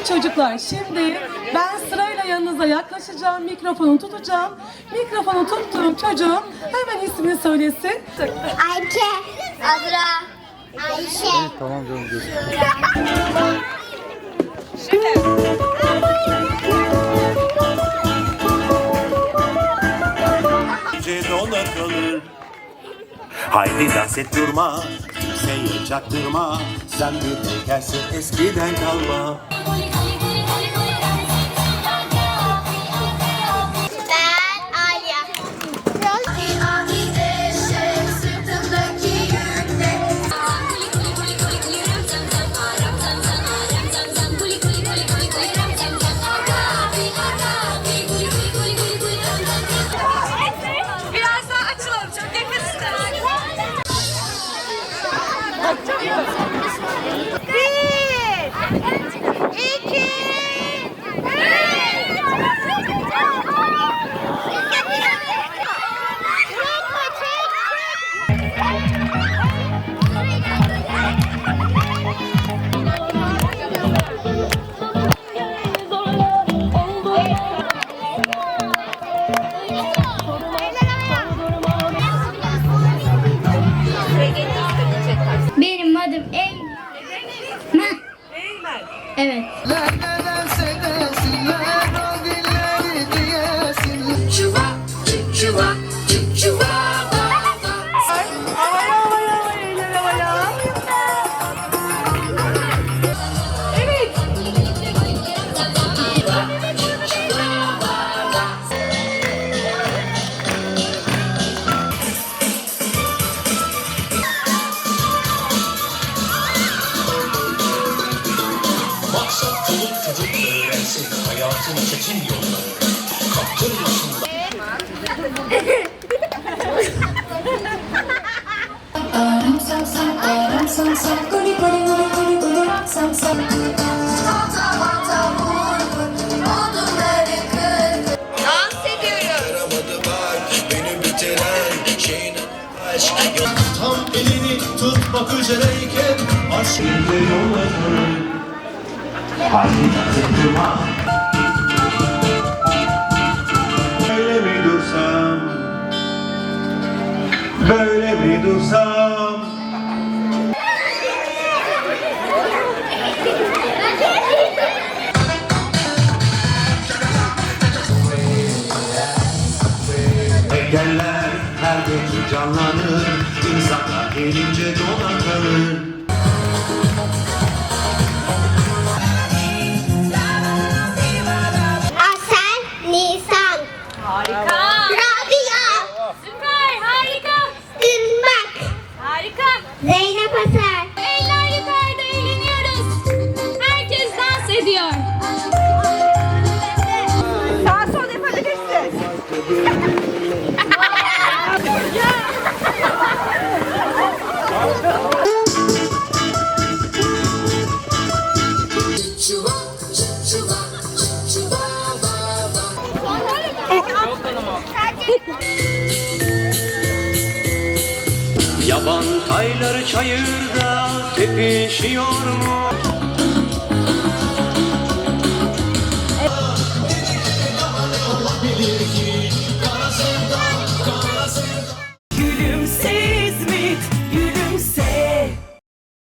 Evet çocuklar şimdi ben sırayla yanınıza yaklaşacağım. Mikrofonu tutacağım. Mikrofonu tuttuğum çocuğum hemen ismini söylesin. Ayke. Azra. Ayşe. Tamam canım görüşürüz. Gece dona kalır Haydi dans et durma Kimseye çaktırma Sen bir tekersin eskiden kalma Ben Evet. Havaya Maksat çoluk çocuk öğrensin hayatın çetin yolları. Kaptırmasın dans ediyoruz. Beni bitiren şeyin aşk Tam elini tutmak üzereyken Aşk ile yolları Et durma Böyle mi dursam? Böyle mi dursam? Engeller her gün canlanır İnsanlar gelince dona ediyor. Sağ sol yapabilirsiniz. Yaban tayları çayırda tepişiyor mu?